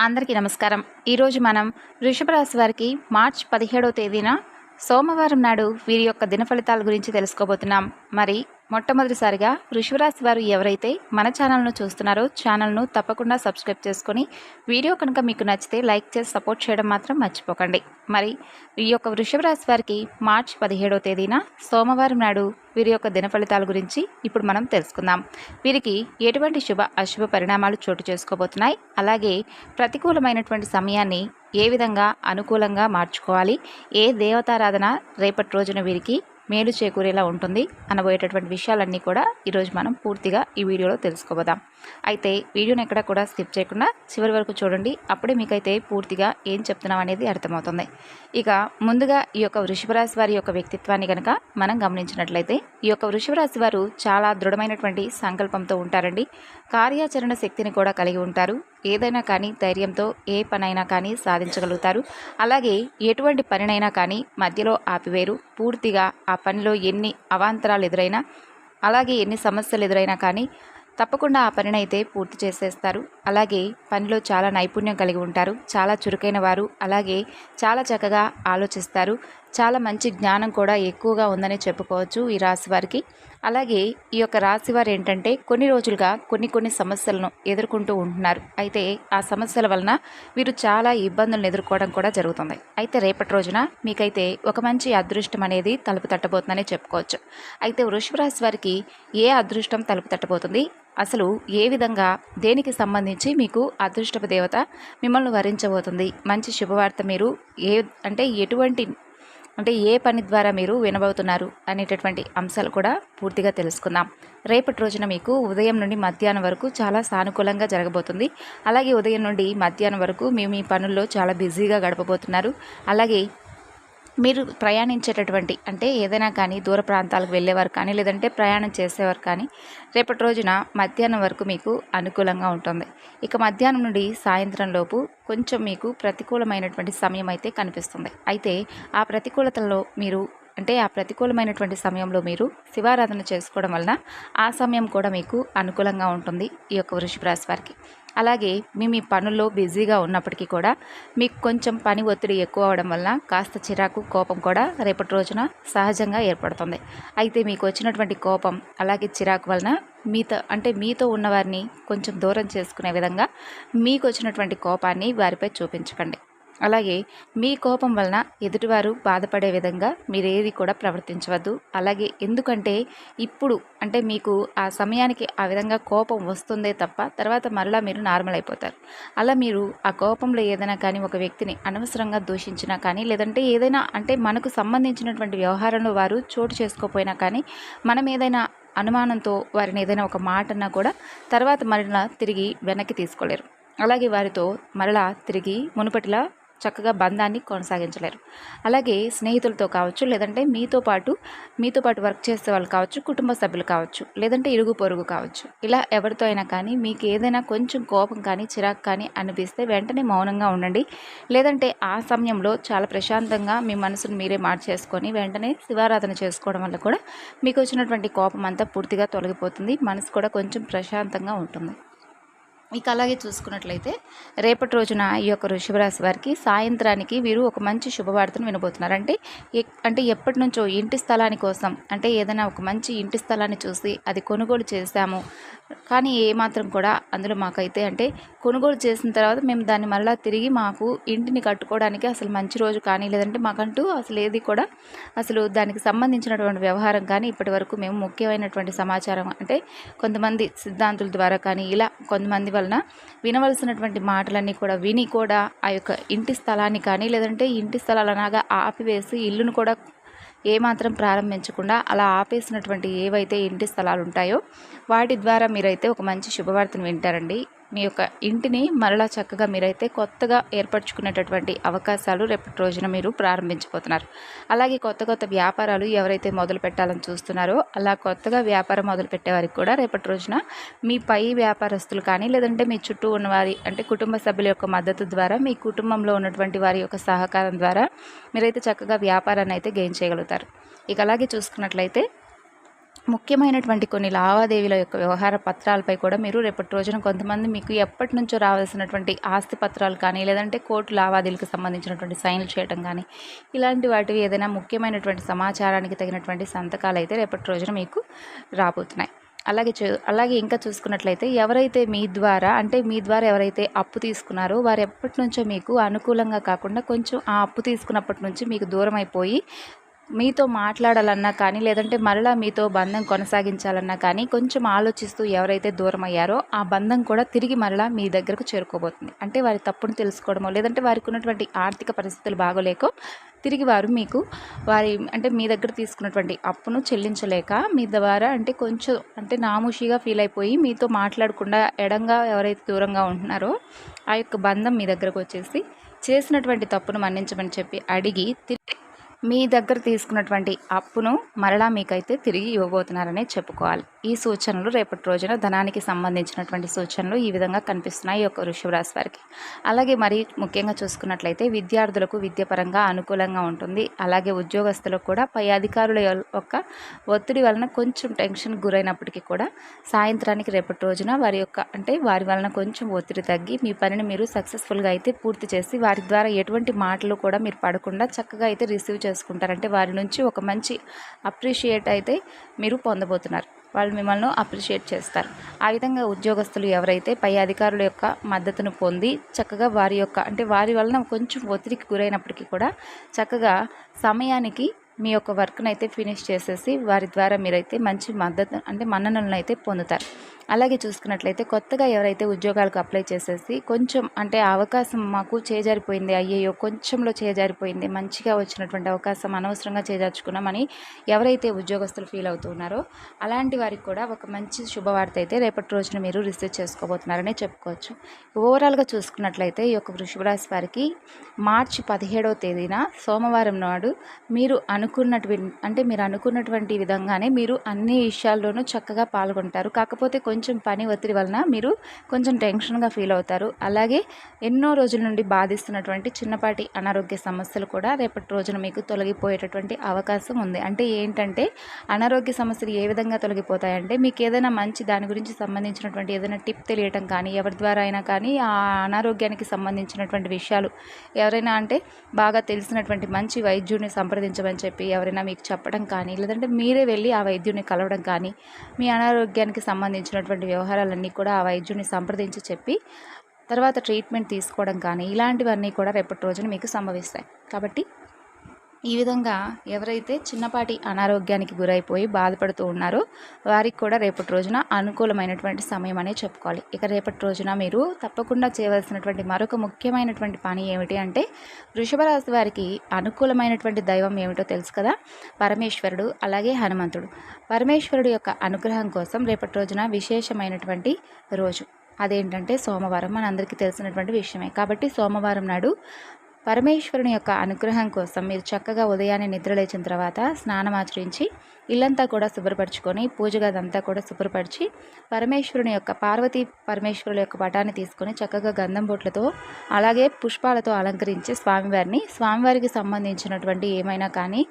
అందరికీ నమస్కారం. ఈరోజు మనం వృషభ రాశి వారికి మార్చ్ పదిహేడవ తేదీన సోమవారం నాడు వీరి యొక్క దిన ఫలితాల గురించి తెలుసుకోబోతున్నాం. మరి మొట్టమొదటిసారిగా వృషభరాశి వారు ఎవరైతే మన ఛానల్ను చూస్తున్నారో ఛానల్ను తప్పకుండా సబ్స్క్రైబ్ చేసుకొని వీడియో కనుక మీకు నచ్చితే లైక్ చేసి సపోర్ట్ చేయడం మాత్రం మర్చిపోకండి. మరి ఈ యొక్క వృషభరాశి వారికి మార్చ్ పదిహేడవ తేదీన సోమవారం నాడు వీరి యొక్క దిన ఫలితాల గురించి ఇప్పుడు మనం తెలుసుకుందాం. వీరికి ఎటువంటి శుభ అశుభ పరిణామాలు చోటు చేసుకోబోతున్నాయి. అలాగే ప్రతికూలమైనటువంటి సమయాన్ని ఏ విధంగా అనుకూలంగా మార్చుకోవాలి? ఏ దేవతారాధన రేపటి రోజున వీరికి మేలు చేకూరేలా ఉంటుంది అనబోయేటటువంటి విషయాలన్నీ కూడా ఈరోజు మనం పూర్తిగా ఈ వీడియోలో తెలుసుకోబోదాం. అయితే వీడియోని ఎక్కడ కూడా స్కిప్ చేయకుండా చివరి వరకు చూడండి. అప్పుడే మీకైతే పూర్తిగా ఏం చెప్తున్నాం అనేది అర్థమవుతుంది. ఇక ముందుగా ఈ యొక్క వృషభరాశి వారి యొక్క వ్యక్తిత్వాన్ని కనుక మనం గమనించినట్లయితే ఈ యొక్క వృషభరాశి వారు చాలా దృఢమైనటువంటి సంకల్పంతో ఉంటారండి. కార్యాచరణ శక్తిని కూడా కలిగి ఉంటారు. ఏదైనా కానీ ధైర్యంతో ఏ పనైనా కానీ సాధించగలుగుతారు. అలాగే ఎటువంటి పనినైనా కానీ మధ్యలో ఆపివేరు. పూర్తిగా ఆ పనిలో ఎన్ని అవాంతరాలు ఎదురైనా అలాగే ఎన్ని సమస్యలు ఎదురైనా కానీ తప్పకుండా ఆ పనినైతే పూర్తి చేసేస్తారు. అలాగే పనిలో చాలా నైపుణ్యం కలిగి ఉంటారు. చాలా చురుకైన వారు. అలాగే చాలా చక్కగా ఆలోచిస్తారు. చాలా మంచి జ్ఞానం కూడా ఎక్కువగా ఉందని చెప్పుకోవచ్చు ఈ రాశి వారికి. అలాగే ఈ యొక్క రాశి వారు ఏంటంటే కొన్ని రోజులుగా కొన్ని కొన్ని సమస్యలను ఎదుర్కొంటూ ఉంటున్నారు. అయితే ఆ సమస్యల వలన వీరు చాలా ఇబ్బందులను ఎదుర్కోవడం కూడా జరుగుతుంది. అయితే రేపటి రోజున మీకైతే ఒక మంచి అదృష్టం అనేది తలుపు తట్టబోతుందని చెప్పుకోవచ్చు. అయితే వృషభ రాశి వారికి ఏ అదృష్టం తలుపు తట్టబోతుంది? అసలు ఏ విధంగా దేనికి సంబంధించి మీకు అదృష్టపు దేవత మిమ్మల్ని వరించబోతుంది? మంచి శుభవార్త మీరు ఏ అంటే ఎటువంటి అంటే ఏ పని ద్వారా మీరు వినబోతున్నారు అనేటటువంటి అంశాలు కూడా పూర్తిగా తెలుసుకుందాం. రేపటి రోజున మీకు ఉదయం నుండి మధ్యాహ్నం వరకు చాలా సానుకూలంగా జరగబోతుంది. అలాగే ఉదయం నుండి మధ్యాహ్నం వరకు మేము మీ పనుల్లో చాలా బిజీగా గడపబోతున్నారు. అలాగే మీరు ప్రయాణించేటటువంటి అంటే ఏదైనా కానీ దూర ప్రాంతాలకు వెళ్ళేవారు కానీ లేదంటే ప్రయాణం చేసేవారు కానీ రేపటి రోజున మధ్యాహ్నం వరకు మీకు అనుకూలంగా ఉంటుంది. ఇక మధ్యాహ్నం నుండి సాయంత్రం లోపు కొంచెం మీకు ప్రతికూలమైనటువంటి సమయం అయితే కనిపిస్తుంది. అయితే ఆ ప్రతికూలతలో మీరు అంటే ఆ ప్రతికూలమైనటువంటి సమయంలో మీరు శివారాధన చేసుకోవడం వలన ఆ సమయం కూడా మీకు అనుకూలంగా ఉంటుంది ఈ యొక్క వృషభ రాశి వారికి. అలాగే మీ మీ పనుల్లో బిజీగా ఉన్నప్పటికీ కూడా మీకు కొంచెం పని ఒత్తిడి ఎక్కువ అవడం వల్ల కాస్త చిరాకు కోపం కూడా రేపటి రోజున సహజంగా ఏర్పడుతుంది. అయితే మీకు వచ్చినటువంటి కోపం అలాగే చిరాకు వలన మీతో అంటే మీతో ఉన్నవారిని కొంచెం దూరం చేసుకునే విధంగా మీకు వచ్చినటువంటి కోపాన్ని వారిపై చూపించకండి. అలాగే మీ కోపం వలన ఎదుటివారు బాధపడే విధంగా మీరు ఏది కూడా ప్రవర్తించవద్దు. అలాగే ఎందుకంటే ఇప్పుడు అంటే మీకు ఆ సమయానికి ఆ విధంగా కోపం వస్తుందే తప్ప తర్వాత మరలా మీరు నార్మల్ అయిపోతారు. అలా మీరు ఆ కోపంలో ఏదైనా కానీ ఒక వ్యక్తిని అనవసరంగా దూషించినా కానీ లేదంటే ఏదైనా అంటే మనకు సంబంధించినటువంటి వ్యవహారంలో వారు చోటు చేసుకోపోయినా కానీ మనం ఏదైనా అనుమానంతో వారిని ఏదైనా ఒక మాట అన్నా కూడా తర్వాత మరలా తిరిగి వెనక్కి తీసుకోలేరు. అలాగే వారితో మరలా తిరిగి మునుపటిలా చక్కగా బంధాన్ని కొనసాగించలేరు. అలాగే స్నేహితులతో కావచ్చు లేదంటే మీతో పాటు మీతో పాటు వర్క్ చేసే వాళ్ళు కావచ్చు కుటుంబ సభ్యులు కావచ్చు లేదంటే ఇరుగు పొరుగు కావచ్చు. ఇలా ఎవరితో అయినా కానీ మీకు ఏదైనా కొంచెం కోపం కానీ చిరాకు కానీ అనిపిస్తే వెంటనే మౌనంగా ఉండండి. లేదంటే ఆ సమయంలో చాలా ప్రశాంతంగా మీ మనసును మీరే మార్చేసుకొని వెంటనే శివారాధన చేసుకోవడం వల్ల కూడా మీకు వచ్చినటువంటి కోపం అంతా పూర్తిగా తొలగిపోతుంది. మనసు కూడా కొంచెం ప్రశాంతంగా ఉంటుంది. ఇక అలాగే చూసుకున్నట్లయితే రేపటి రోజున ఈ యొక్క వృషభరాశి వారికి సాయంత్రానికి వీరు ఒక మంచి శుభవార్తను వినబోతున్నారు. అంటే అంటే ఎప్పటి నుంచో ఇంటి స్థలాని కోసం అంటే ఏదైనా ఒక మంచి ఇంటి స్థలాన్ని చూసి అది కొనుగోలు చేశాము కానీ ఏమాత్రం కూడా అందులో మాకైతే అంటే కొనుగోలు చేసిన తర్వాత మేము దాన్ని మళ్ళీ తిరిగి మాకు ఇంటిని కట్టుకోవడానికి అసలు మంచి రోజు కానీ లేదంటే మాకంటూ అసలు ఏది కూడా అసలు దానికి సంబంధించినటువంటి వ్యవహారం కానీ ఇప్పటి వరకు మేము ముఖ్యమైనటువంటి సమాచారం అంటే కొంతమంది సిద్ధాంతుల ద్వారా కానీ ఇలా కొంతమంది వలన వినవలసినటువంటి మాటలన్నీ కూడా విని కూడా ఆ యొక్క ఇంటి స్థలాన్ని కానీ లేదంటే ఇంటి స్థలాలు ఆపివేసి ఇల్లును కూడా ఏమాత్రం ప్రారంభించకుండా అలా ఆపేసినటువంటి ఏవైతే ఇంటి స్థలాలు ఉంటాయో వాటి ద్వారా మీరైతే ఒక మంచి శుభవార్తను వింటారండి. మీ యొక్క ఇంటిని మరలా చక్కగా మీరైతే కొత్తగా ఏర్పరచుకునేటటువంటి అవకాశాలు రేపటి రోజున మీరు ప్రారంభించబోతున్నారు. అలాగే కొత్త కొత్త వ్యాపారాలు ఎవరైతే మొదలు పెట్టాలని చూస్తున్నారో అలా కొత్తగా వ్యాపారం మొదలు పెట్టేవారికి కూడా రేపటి రోజున మీ పై వ్యాపారస్తులు కానీ లేదంటే మీ చుట్టూ ఉన్నవారి అంటే కుటుంబ సభ్యుల యొక్క మద్దతు ద్వారా మీ కుటుంబంలో ఉన్నటువంటి వారి యొక్క సహకారం ద్వారా మీరైతే చక్కగా వ్యాపారాన్ని అయితే గెయిన్ చేయగలుగుతారు. ఇక అలాగే చూసుకున్నట్లయితే ముఖ్యమైనటువంటి కొన్ని లావాదేవీల యొక్క వ్యవహార పత్రాలపై కూడా మీరు రేపటి రోజున కొంతమంది మీకు ఎప్పటి నుంచో రావాల్సినటువంటి ఆస్తి పత్రాలు కానీ లేదంటే కోర్టు లావాదేవీలకు సంబంధించినటువంటి సైన్లు చేయడం కానీ ఇలాంటి వాటివి ఏదైనా ముఖ్యమైనటువంటి సమాచారానికి తగినటువంటి సంతకాలు అయితే రేపటి రోజున మీకు రాబోతున్నాయి. అలాగే చూ అలాగే ఇంకా చూసుకున్నట్లయితే ఎవరైతే మీ ద్వారా అంటే మీ ద్వారా ఎవరైతే అప్పు తీసుకున్నారో వారు ఎప్పటి నుంచో మీకు అనుకూలంగా కాకుండా కొంచెం ఆ అప్పు తీసుకున్నప్పటి నుంచి మీకు దూరం అయిపోయి మీతో మాట్లాడాలన్నా కానీ లేదంటే మరలా మీతో బంధం కొనసాగించాలన్నా కానీ కొంచెం ఆలోచిస్తూ ఎవరైతే దూరం అయ్యారో ఆ బంధం కూడా తిరిగి మరలా మీ దగ్గరకు చేరుకోబోతుంది. అంటే వారి తప్పును తెలుసుకోవడమో లేదంటే వారికి ఉన్నటువంటి ఆర్థిక పరిస్థితులు బాగోలేకో తిరిగి వారు మీకు వారి అంటే మీ దగ్గర తీసుకున్నటువంటి అప్పును చెల్లించలేక మీ ద్వారా అంటే కొంచెం అంటే నామూషిగా ఫీల్ అయిపోయి మీతో మాట్లాడకుండా ఎడంగా ఎవరైతే దూరంగా ఉంటున్నారో ఆ యొక్క బంధం మీ దగ్గరకు వచ్చేసి చేసినటువంటి తప్పును మన్నించమని చెప్పి అడిగి తిరిగి మీ దగ్గర తీసుకున్నటువంటి అప్పును మరలా మీకైతే తిరిగి ఇవ్వబోతున్నారనే చెప్పుకోవాలి. ఈ సూచనలు రేపటి రోజున ధనానికి సంబంధించినటువంటి సూచనలు ఈ విధంగా కనిపిస్తున్నాయి ఈ యొక్క వృషభరాశి వారికి. అలాగే మరి ముఖ్యంగా చూసుకున్నట్లయితే విద్యార్థులకు విద్యపరంగా అనుకూలంగా ఉంటుంది. అలాగే ఉద్యోగస్తులకు కూడా పై అధికారుల యొక్క ఒత్తిడి వలన కొంచెం టెన్షన్ గురైనప్పటికీ కూడా సాయంత్రానికి రేపటి రోజున వారి యొక్క అంటే వారి వలన కొంచెం ఒత్తిడి తగ్గి మీ పనిని మీరు సక్సెస్ఫుల్గా అయితే పూర్తి చేసి వారి ద్వారా ఎటువంటి మాటలు కూడా మీరు పడకుండా చక్కగా అయితే రిసీవ్ చేసుకుంటారంటే వారి నుంచి ఒక మంచి అప్రిషియేట్ అయితే మీరు పొందబోతున్నారు. వాళ్ళు మిమ్మల్ని అప్రిషియేట్ చేస్తారు. ఆ విధంగా ఉద్యోగస్తులు ఎవరైతే పై అధికారుల యొక్క మద్దతును పొంది చక్కగా వారి యొక్క అంటే వారి వలన కొంచెం ఒత్తిడికి గురైనప్పటికీ కూడా చక్కగా సమయానికి మీ యొక్క వర్క్ను అయితే ఫినిష్ చేసేసి వారి ద్వారా మీరైతే మంచి మద్దతు అంటే మన్ననలను అయితే పొందుతారు. అలాగే చూసుకున్నట్లయితే కొత్తగా ఎవరైతే ఉద్యోగాలకు అప్లై చేసేసి కొంచెం అంటే అవకాశం మాకు చేజారిపోయింది అయ్యయ్యో కొంచెంలో చేజారిపోయింది మంచిగా వచ్చినటువంటి అవకాశం అనవసరంగా చేజార్చుకున్నామని ఎవరైతే ఉద్యోగస్తులు ఫీల్ అవుతున్నారో అలాంటి వారికి కూడా ఒక మంచి శుభవార్త అయితే రేపటి రోజున మీరు రిసీవ్ చేసుకోబోతున్నారని చెప్పుకోవచ్చు. ఓవరాల్గా చూసుకున్నట్లయితే ఈ యొక్క వృషభ రాశి వారికి మార్చి పదిహేడవ తేదీన సోమవారం నాడు మీరు అనుకున్నటువంటి అంటే మీరు అనుకున్నటువంటి విధంగానే మీరు అన్ని విషయాల్లోనూ చక్కగా పాల్గొంటారు. కాకపోతే కొంచెం కొంచెం పని ఒత్తిడి వలన మీరు కొంచెం టెన్షన్గా ఫీల్ అవుతారు. అలాగే ఎన్నో రోజుల నుండి బాధిస్తున్నటువంటి చిన్నపాటి అనారోగ్య సమస్యలు కూడా రేపటి రోజున మీకు తొలగిపోయేటటువంటి అవకాశం ఉంది. అంటే ఏంటంటే అనారోగ్య సమస్యలు ఏ విధంగా తొలగిపోతాయంటే మీకు ఏదైనా మంచి దాని గురించి సంబంధించినటువంటి ఏదైనా టిప్ తెలియటం కానీ ఎవరి ద్వారా అయినా కానీ ఆ అనారోగ్యానికి సంబంధించినటువంటి విషయాలు ఎవరైనా అంటే బాగా తెలిసినటువంటి మంచి వైద్యుడిని సంప్రదించమని చెప్పి ఎవరైనా మీకు చెప్పడం కానీ లేదంటే మీరే వెళ్ళి ఆ వైద్యుడిని కలవడం కానీ మీ అనారోగ్యానికి సంబంధించిన ఉన్నటువంటి వ్యవహారాలన్నీ కూడా ఆ వైద్యుడిని సంప్రదించి చెప్పి తర్వాత ట్రీట్మెంట్ తీసుకోవడం కానీ ఇలాంటివన్నీ కూడా రేపటి రోజున మీకు సంభవిస్తాయి. కాబట్టి ఈ విధంగా ఎవరైతే చిన్నపాటి అనారోగ్యానికి గురైపోయి బాధపడుతూ ఉన్నారో వారికి కూడా రేపటి రోజున అనుకూలమైనటువంటి సమయం అనే చెప్పుకోవాలి. ఇక రేపటి రోజున మీరు తప్పకుండా చేయవలసినటువంటి మరొక ముఖ్యమైనటువంటి పని ఏమిటి అంటే వృషభ రాశి వారికి అనుకూలమైనటువంటి దైవం ఏమిటో తెలుసు కదా? పరమేశ్వరుడు అలాగే హనుమంతుడు. పరమేశ్వరుడు యొక్క అనుగ్రహం కోసం రేపటి రోజున విశేషమైనటువంటి రోజు. అదేంటంటే సోమవారం. మనందరికీ తెలిసినటువంటి విషయమే. కాబట్టి సోమవారం నాడు పరమేశ్వరుని యొక్క అనుగ్రహం కోసం మీరు చక్కగా ఉదయాన్నే నిద్రలేచిన తర్వాత స్నానం ఆచరించి ఇల్లంతా కూడా శుభ్రపరచుకొని పూజ గదంతా కూడా శుభ్రపరిచి పరమేశ్వరుని యొక్క పార్వతీ పరమేశ్వరుల యొక్క పటాన్ని తీసుకొని చక్కగా గంధం బొట్లతో అలాగే పుష్పాలతో అలంకరించి స్వామివారిని. స్వామివారికి సంబంధించినటువంటి ఏమైనా కానీ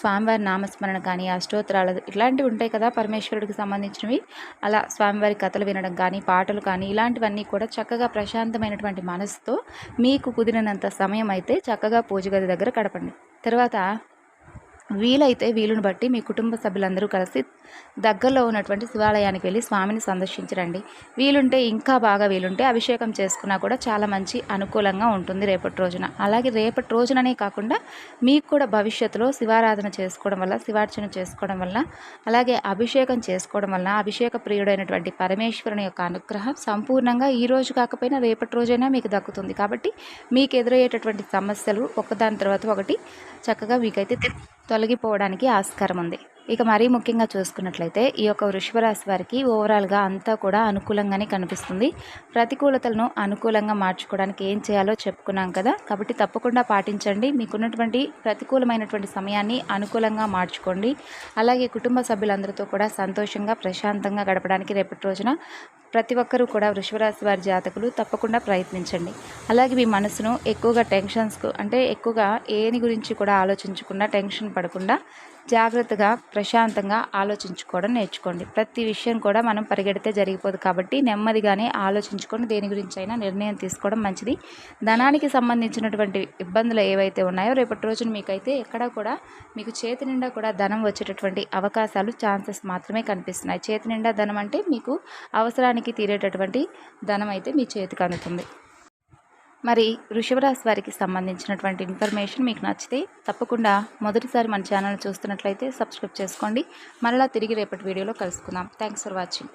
స్వామివారి నామస్మరణ కానీ అష్టోత్తరాలు ఇలాంటివి ఉంటాయి కదా పరమేశ్వరుడికి సంబంధించినవి. అలా స్వామివారి కథలు వినడం కానీ పాటలు కానీ ఇలాంటివన్నీ కూడా చక్కగా ప్రశాంతమైనటువంటి మనసుతో మీకు కుదిరినంత సమయం అయితే చక్కగా పూజ గది దగ్గర గడపండి తర్వాత వీలైతే వీలును బట్టి మీ కుటుంబ సభ్యులందరూ కలిసి దగ్గరలో ఉన్నటువంటి శివాలయానికి వెళ్ళి స్వామిని సందర్శించరండి. వీలుంటే ఇంకా బాగా వీలుంటే అభిషేకం చేసుకున్నా కూడా చాలా మంచి అనుకూలంగా ఉంటుంది రేపటి రోజున. అలాగే రేపటి రోజుననే కాకుండా మీకు కూడా భవిష్యత్తులో శివారాధన చేసుకోవడం వల్ల శివార్చన చేసుకోవడం వల్ల అలాగే అభిషేకం చేసుకోవడం వల్ల అభిషేక ప్రియుడైనటువంటి పరమేశ్వరుని యొక్క అనుగ్రహం సంపూర్ణంగా ఈ రోజు కాకపోయినా రేపటి రోజైనా మీకు దక్కుతుంది. కాబట్టి మీకు ఎదురయ్యేటటువంటి సమస్యలు ఒకదాని తర్వాత ఒకటి చక్కగా మీకైతే తొలగిపోవడానికి ఆస్కారం ఉంది. ఇక మరీ ముఖ్యంగా చూసుకున్నట్లయితే ఈ యొక్క వృషభరాశి వారికి ఓవరాల్గా అంతా కూడా అనుకూలంగానే కనిపిస్తుంది. ప్రతికూలతలను అనుకూలంగా మార్చుకోవడానికి ఏం చేయాలో చెప్పుకున్నాం కదా. కాబట్టి తప్పకుండా పాటించండి. మీకున్నటువంటి ప్రతికూలమైనటువంటి సమయాన్ని అనుకూలంగా మార్చుకోండి. అలాగే కుటుంబ సభ్యులందరితో కూడా సంతోషంగా ప్రశాంతంగా గడపడానికి రేపటి రోజున ప్రతి ఒక్కరూ కూడా వృషభరాశి వారి జాతకులు తప్పకుండా ప్రయత్నించండి. అలాగే మీ మనసును ఎక్కువగా టెన్షన్స్కు అంటే ఎక్కువగా ఏని గురించి కూడా ఆలోచించకుండా టెన్షన్ పడకుండా జాగ్రత్తగా ప్రశాంతంగా ఆలోచించుకోవడం నేర్చుకోండి. ప్రతి విషయం కూడా మనం పరిగెడితే జరిగిపోదు కాబట్టి నెమ్మదిగానే ఆలోచించుకొని దేని గురించి అయినా నిర్ణయం తీసుకోవడం మంచిది. ధనానికి సంబంధించినటువంటి ఇబ్బందులు ఏవైతే ఉన్నాయో రేపటి రోజున మీకైతే ఎక్కడా కూడా మీకు చేతి నిండా కూడా ధనం వచ్చేటటువంటి అవకాశాలు ఛాన్సెస్ మాత్రమే కనిపిస్తున్నాయి. చేతి నిండా ధనం అంటే మీకు అవసరానికి తీరేటటువంటి ధనం అయితే మీ చేతికి అందుతుంది. మరి వృషభరాశి వారికి సంబంధించినటువంటి ఇన్ఫర్మేషన్ మీకు నచ్చితే తప్పకుండా మొదటిసారి మన ఛానల్ చూస్తున్నట్లయితే సబ్స్క్రైబ్ చేసుకోండి. మరలా తిరిగి రేపటి వీడియోలో కలుసుకుందాం. Thanks for watching